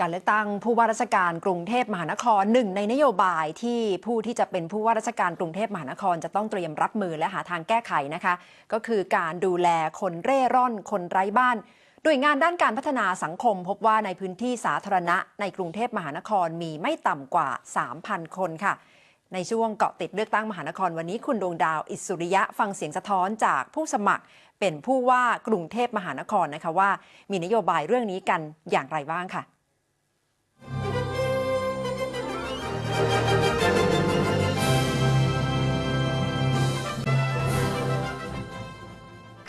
การเลือกตั้งผู้ว่าราชการกรุงเทพมหานครหนึ่งในนโยบายที่ผู้ที่จะเป็นผู้ว่าราชการกรุงเทพมหานครจะต้องเตรียมรับมือและหาทางแก้ไขนะคะ ก็คือการดูแลคนเร่ร่อนคนไร้บ้านโดยงานด้านการพัฒนาสังคมพบว่าในพื้นที่สาธารณะในกรุงเทพมหานครมีไม่ต่ำกว่า 3,000 คนค่ะ ในช่วงเกาะติดเลือกตั้งมหานครวันนี้คุณดวงดาว อิสุริยะฟังเสียงสะท้อนจากผู้สมัครเป็นผู้ว่ากรุงเทพมหานครนะคะว่า มีนโยบายเรื่องนี้กันอย่างไรบ้างค่ะ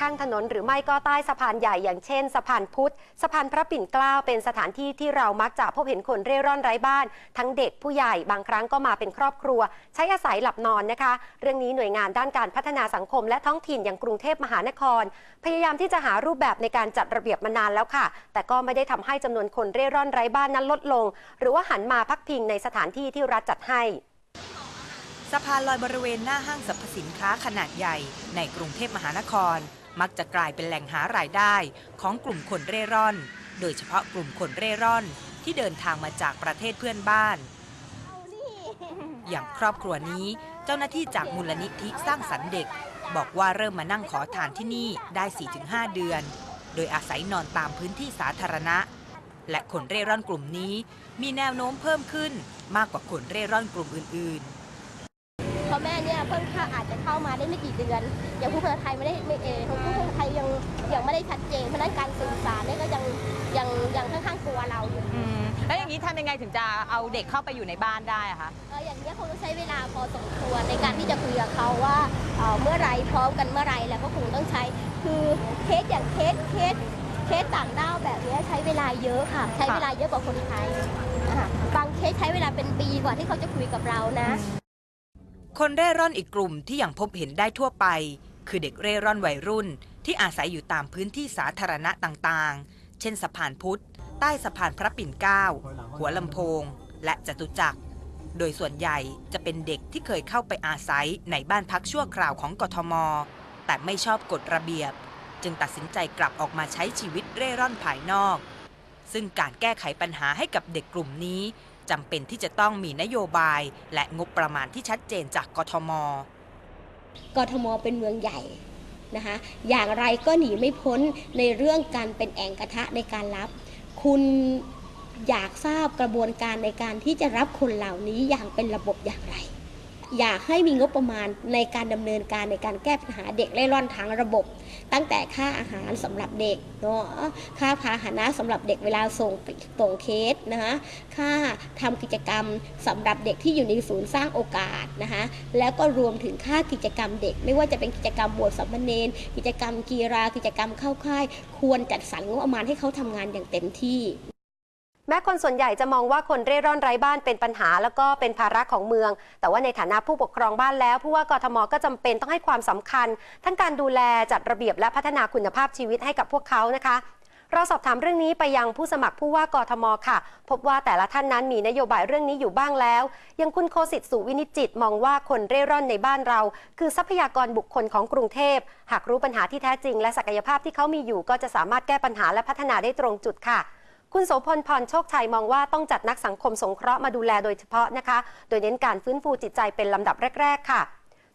ข้างถนน หรือไม่ก็ใต้สะพานใหญ่อย่างเช่นสะพานพุทธสะพานพระปิ่นเกล้าเป็นสถานที่ที่เรามักจะพบเห็นคนเร่ร่อนไร้บ้าน ทั้งเด็กผู้ใหญ่บางครั้งก็มาเป็นครอบครัว ใช้อาศัยหลับนอนนะคะ เรื่องนี้หน่วยงานด้านการพัฒนาสังคม และท้องถิ่นอย่างกรุงเทพมหานคร พยายามที่จะหารูปแบบในการจัดระเบียบมานานแล้วค่ะ แต่ก็ไม่ได้ทำให้จำนวนคนเร่ร่อนไร้บ้านนั้นลดลง หรือว่าหันมาพักพิงในสถานที่ที่รัฐจัดให้สะพานลอยบริเวณหน้าห้างสรรพสินค้าขนาดใหญ่ในกรุงเทพมหานคร มักจะกลายเป็นแหล่งหารายได้ของกลุ่มคนเร่ร่อน โดยเฉพาะกลุ่มคนเร่ร่อน ที่เดินทางมาจากประเทศเพื่อนบ้าน อย่างครอบครัวนี้เจ้าหน้าที่จากมูลนิธิสร้างสรรค์เด็ก บอกว่าเริ่มมานั่งขอทานที่นี่ได้ 4-5 เดือน โดยอาศัยนอนตามพื้นที่สาธารณะ และคนเร่ร่อนกลุ่มนี้มีแนวโน้มเพิ่มขึ้นมากกว่าคนเร่ร่อนกลุ่มอื่นๆ ราะแม่เนี่ยเพิ่งเข้าอาจจะเข้ามาได้ไม่กี่เดือน อย่างผู้ภาษาไทยไม่ได้ไม่เออผู้ภาษาไทยยังยังไม่ได้ชัดเจนเพราะฉะนั้นการสื่อสารเนี่ยก็ยังยังยังค่อนข้างกลัวเราอยู่อืมแล้วอย่างนี้ทำยังไงถึงจะเอาเด็กเข้าไปอยู่ในบ้านได้อะคะเอออย่างนี้ยคงต้องใช้เวลาพอสมควรในการที่จะคุยกับเขาว่าเอ่อเมื่อไหรพร้อมกันเมื่อไหรแล้วก็คงต้องใช้คือเคสอย่างเคสเคสเคสต่างด้าวแบบเนี้ยใช้เวลาเยอะค่ะ ใช้เวลาเยอะกว่าคนไทยอะบางเคสใช้เวลาเป็นปีกว่าที่เขาจะคุยกับเรานะ คนเร่ร่อนอีกกลุ่มที่ยังพบเห็นได้ทั่วไป คือเด็กเร่ร่อนวัยรุ่น ที่อาศัยอยู่ตามพื้นที่สาธารณะต่างๆ เช่นสะพานพุทธ ใต้สะพานพระปิ่นเกล้า หัวลำโพง และจตุจักร โดยส่วนใหญ่จะเป็นเด็กที่เคยเข้าไปอาศัยในบ้านพักชั่วคราวของกทม แต่ไม่ชอบกฎระเบียบ จึงตัดสินใจกลับออกมาใช้ชีวิตเร่ร่อนภายนอก ซึ่งการแก้ไขปัญหาให้กับเด็กกลุ่มนี้ จำเป็นที่จะต้องมีนโยบาย และงบประมาณที่ชัดเจนจากกทม กทมเป็นเมืองใหญ่นะคะอย่างไรก็หนีไม่พ้นในเรื่องการเป็นแอ่งกระทะในการรับ คุณอยากทราบกระบวนการในการที่จะรับคนเหล่านี้อย่างเป็นระบบอย่างไร อยากให้มีงบประมาณในการดำเนินการในการแก้ปัญหาเด็กเล่ร่อนทางระบบ ตั้งแต่ค่าอาหารสำหรับเด็กเนาะค่าพาหนะสำหรับเด็กเวลาส่งส่งเคสนะคะค่าทำกิจกรรมสำหรับเด็กที่อยู่ในศูนย์สร้างโอกาสนะคะแล้วก็รวมถึงค่ากิจกรรมเด็ก ไม่ว่าจะเป็นกิจกรรมบวชสัมมเนนกิจกรรมกีฬากิจกรรมเข้าค่าย ควรจัดสรรงบประมาณให้เขาทำงานอย่างเต็มที่ แม้คนส่วนใหญ่จะมองว่าคนเร่ร่อนไร้บ้านเป็นปัญหา แล้วก็เป็นภาระของเมือง แต่ว่าในฐานะผู้ปกครองบ้านแล้วผู้ว่ากทมก็จำเป็นต้องให้ความสำคัญ ทั้งการดูแลจัดระเบียบและพัฒนาคุณภาพชีวิตให้กับพวกเขานะคะเราสอบถามเรื่องนี้ไปยังผู้สมัครผู้ว่ากทมค่ะ พบว่าแต่ละท่านนั้นมีนโยบายเรื่องนี้อยู่บ้างแล้ว ยังคุณโคสิทธิ์สุวินิจิตมองว่าคนเร่ร่อนในบ้านเรา คือทรัพยากรบุคคลของกรุงเทพ หากรู้ปัญหาที่แท้จริง และศักยภาพที่เขามีอยู่ก็จะสามารถแก้ปัญหาและพัฒนาได้ตรงจุดค่ะ คุณโสพลพรโชคชัยมองว่าต้องจัดนักสังคมสงเคราะห์มาดูแลโดยเฉพาะนะคะ โดยเน้นการฟื้นฟูจิตใจเป็นลำดับแรก ๆ ค่ะ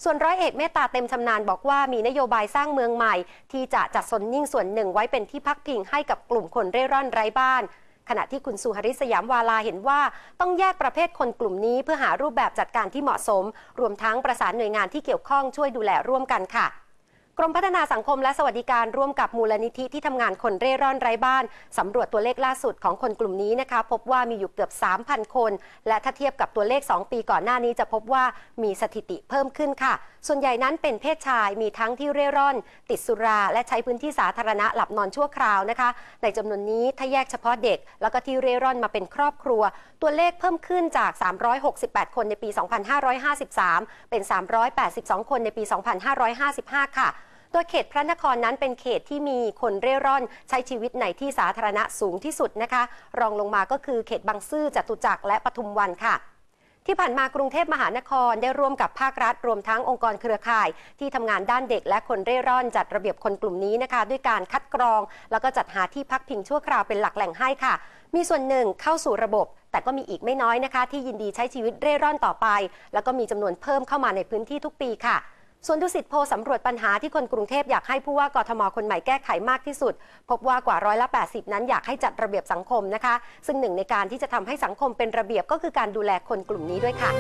ส่วนร้อยเอกเมตตาเต็มชำนาญบอกว่ามีนโยบายสร้างเมืองใหม่ ที่จะจัดสนนิ่งส่วนหนึ่งไว้เป็นที่พักพิงให้กับกลุ่มคนเร่ร่อนไร้บ้านขณะที่คุณสุหริสยามวาลาเห็นว่าต้องแยกประเภทคนกลุ่มนี้เพื่อหารูปแบบจัดการที่เหมาะสม รวมทั้งประสานหน่วยงานที่เกี่ยวข้องช่วยดูแลร่วมกันค่ะ กรมพัฒนาสังคมและสวัสดิการร่วมกับมูลนิธิที่ทำงานคนเร่ร่อนไร้บ้านสำรวจตัวเลขล่าสุดของคนกลุ่มนี้นะคะ พบว่ามีอยู่เกือบ 3,000 คน และถ้าเทียบกับตัวเลข 2 ปีก่อนหน้านี้จะพบว่ามีสถิติเพิ่มขึ้นค่ะ ส่วนใหญ่นั้นเป็นเพศชายมีทั้งที่เร่ร่อน ติดสุรา และใช้พื้นที่สาธารณะหลับนอนชั่วคราวนะคะ ในจำนวนนี้ถ้าแยกเฉพาะเด็ก แล้วก็ที่เร่ร่อนมาเป็นครอบครัว ตัวเลขเพิ่มขึ้นจาก 368 คนในปี 2553 เป็น 382 คนในปี 2555 ค่ะ โดยเขตพระนครนั้นเป็นเขตที่มีคนเร่ร่อนใช้ชีวิตในที่สาธารณะสูงที่สุดนะคะ รองลงมาก็คือเขตบางซื่อจตุจักรและปทุมวันค่ะที่ผ่านมากรุงเทพมหานครได้ร่วมกับภาครัฐ รวมทั้งองค์กรเครือข่าย ที่ทำงานด้านเด็กและคนเร่ร่อนจัดระเบียบคนกลุ่มนี้นะคะ ด้วยการคัดกรอง แล้วก็จัดหาที่พักพิงชั่วคราวเป็นหลักแหล่งให้ค่ะ มีส่วนหนึ่งเข้าสู่ระบบ แต่ก็มีอีกไม่น้อยนะคะ ที่ยินดีใช้ชีวิตเร่ร่อนต่อไป แล้วก็มีจำนวนเพิ่มเข้ามาในพื้นที่ทุกปีค่ะ ส่วนดุสิตโพสำรวจปัญหาที่คนกรุงเทพอยากให้ผู้ว่ากทมคนใหม่แก้ไขมากที่สุด พบว่ากว่าร้อยละ 80 นั้นอยากให้จัดระเบียบสังคมนะคะ ซึ่งหนึ่งในการที่จะทำให้สังคมเป็นระเบียบก็คือการดูแลคนกลุ่มนี้ด้วยค่ะ